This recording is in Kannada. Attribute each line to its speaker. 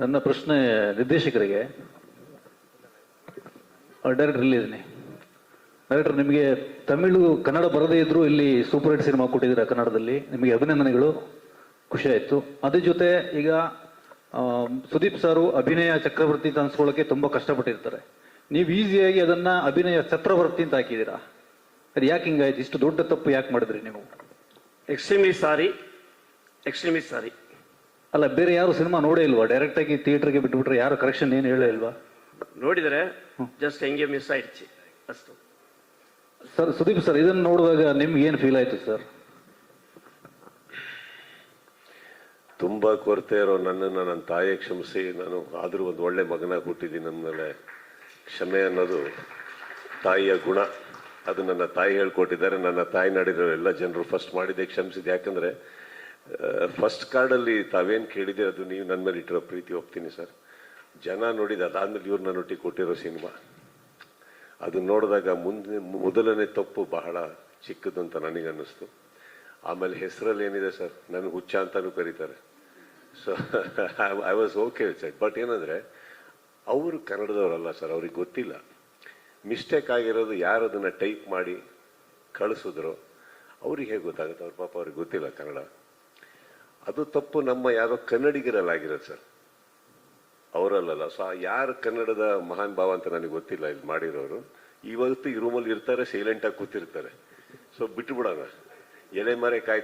Speaker 1: ನನ್ನ ಪ್ರಶ್ನೆ ನಿರ್ದೇಶಕರಿಗೆ. ಡೈರೆಕ್ಟರ್ ಇಲ್ಲಿದ್ದೀನಿ ಡೈರೆಕ್ಟರ್ ನಿಮಗೆ ತಮಿಳು, ಕನ್ನಡ ಬರದೇ ಇದ್ರು ಇಲ್ಲಿ ಸೂಪರ್ ಹಿಟ್ ಸಿನಿಮಾ ಕೊಟ್ಟಿದ್ದೀರಾ ಕನ್ನಡದಲ್ಲಿ? ನಿಮಗೆ ಅಭಿನಂದನೆಗಳು. ಖುಷಿ ಆಯಿತು. ಅದ್ರ ಜೊತೆ ಈಗ ಸುದೀಪ್ ಸಾರು ಅಭಿನಯ ಚಕ್ರವರ್ತಿ ಅನ್ಸ್ಕೊಳ್ಳೋಕೆ ತುಂಬಾ ಕಷ್ಟಪಟ್ಟಿರ್ತಾರೆ. ನೀವು ಈಸಿಯಾಗಿ ಅದನ್ನ ಅಭಿನಯ ಚಕ್ರವರ್ತಿ ಅಂತ ಹಾಕಿದ್ದೀರಾ? ಅದು ಯಾಕೆ ಹಿಂಗಾಯ್ತು? ಇಷ್ಟು ದೊಡ್ಡ ತಪ್ಪು ಯಾಕೆ ಮಾಡಿದ್ರಿ ನೀವು?
Speaker 2: ಎಕ್ಸ್ಟ್ರೀಮ್ಲಿ ಸಾರಿ ಎಕ್ಸ್ಟ್ರೀಮ್ಲಿ ಸಾರಿ
Speaker 1: ಅಲ್ಲ ಬೇರೆ ಯಾರು ಸಿನಿಮಾ ನೋಡೇ ಇಲ್ವಾ? ಡೈರೆಕ್ಟ್ ಆಗಿ ಥಿಯೇಟರ್ಗೆ ಬಿಟ್ಬಿಟ್ರೆ ಯಾರು ಕರೆಕ್ಷನ್ ಏನು ಹೇಳೇ ಇಲ್ವಾ?
Speaker 2: ನೋಡಿದರೆ ಜಸ್ಟ್ ಹೆಂಗೆ ಮಿಸ್ ಆಯ್ತು ಅಷ್ಟು.
Speaker 1: ಸರ್ ಸುದೀಪ್ ಸರ್ ಇದನ್ನ ನೋಡಿದಾಗ ನಿಮ್ಗೆ ಏನು ಫೀಲ್ ಆಯ್ತು ಸರ್
Speaker 3: ತುಂಬ ಕೊರತೆ ಇರೋ ನನ್ನನ್ನು ನನ್ನ ತಾಯಿಗೆ ಕ್ಷಮಿಸಿ ನಾನು ಆದರೂ ಒಂದು ಒಳ್ಳೆ ಮಗನ ಕೊಟ್ಟಿದ್ದೀನಿ ನನ್ನ ಅಂದಮೇಲೆ ಕ್ಷಮೆ ಅನ್ನೋದು ತಾಯಿಯ ಗುಣ. ಅದು ನನ್ನ ತಾಯಿ ಹೇಳ್ಕೊಟ್ಟಿದ್ದಾರೆ. ನನ್ನ ತಾಯಿ ನಡೆದಿರೋ ಎಲ್ಲ ಜನರು ಫಸ್ಟ್ ಮಾಡಿದ್ದೆ ಕ್ಷಮಿಸಿದೆ ಯಾಕಂದರೆ ಫಸ್ಟ್ ಕಾರ್ಡಲ್ಲಿ ತಾವೇನು ಕೇಳಿದೆ ಅದು ನೀವು ನನ್ನ ಮೇಲೆ ಇಟ್ಟಿರೋ ಪ್ರೀತಿ ಹೋಗ್ತೀನಿ ಸರ್. ಜನ ನೋಡಿದ ಅದಾದ್ಮೇಲೆ ಇವ್ರನ್ನ ಒಟ್ಟಿಗೆ ಕೊಟ್ಟಿರೋ ಸಿನಿಮಾ. ಅದು ನೋಡಿದಾಗ ಮುಂದೆ ಮೊದಲನೇ ತಪ್ಪು ಬಹಳ ಚಿಕ್ಕದು ಅಂತ ನನಗೆ ಅನ್ನಿಸ್ತು. ಆಮೇಲೆ ಹೆಸರಲ್ಲಿ ಏನಿದೆ ಸರ್? ನನಗೆ ಹುಚ್ಚ ಅಂತಲೂ ಕರೀತಾರೆ. So I was okay sir but ಏನಂದರೆ, ಅವರು ಕನ್ನಡದವರಲ್ಲ ಸರ್, ಅವ್ರಿಗೆ ಗೊತ್ತಿಲ್ಲ. ಮಿಸ್ಟೇಕ್ ಆಗಿರೋದು ಯಾರು ಅದನ್ನು ಟೈಪ್ ಮಾಡಿ ಕಳಿಸಿದ್ರು? ಅವ್ರಿಗೆ ಹೇಗೆ ಗೊತ್ತಾಗುತ್ತೆ? ಅವ್ರ ಪಾಪ ಅವ್ರಿಗೆ ಗೊತ್ತಿಲ್ಲ ಕನ್ನಡ. ಅದು ತಪ್ಪು. ನಮ್ಮ ಯಾರೋ ಕನ್ನಡಿಗರಲ್ಲಾಗಿರೋದು ಸರ್. ಅವರಲ್ಲಲ್ಲ. ಸೊ ಯಾರು ಕನ್ನಡದ ಮಹಾನ್ ಭಾವ ಅಂತ ನನಗೆ ಗೊತ್ತಿಲ್ಲ ಇಲ್ಲಿ ಮಾಡಿರೋರು. ಇವತ್ತು ಈ ರೂಮಲ್ಲಿ ಇರ್ತಾರೆ ಸೈಲೆಂಟಾಗಿ ಕೂತಿರ್ತಾರೆ. ಸೊ ಬಿಟ್ಟು ಬಿಡೋಣ ಎಲೆ ಮರೆ ಕಾಯ್ತಾ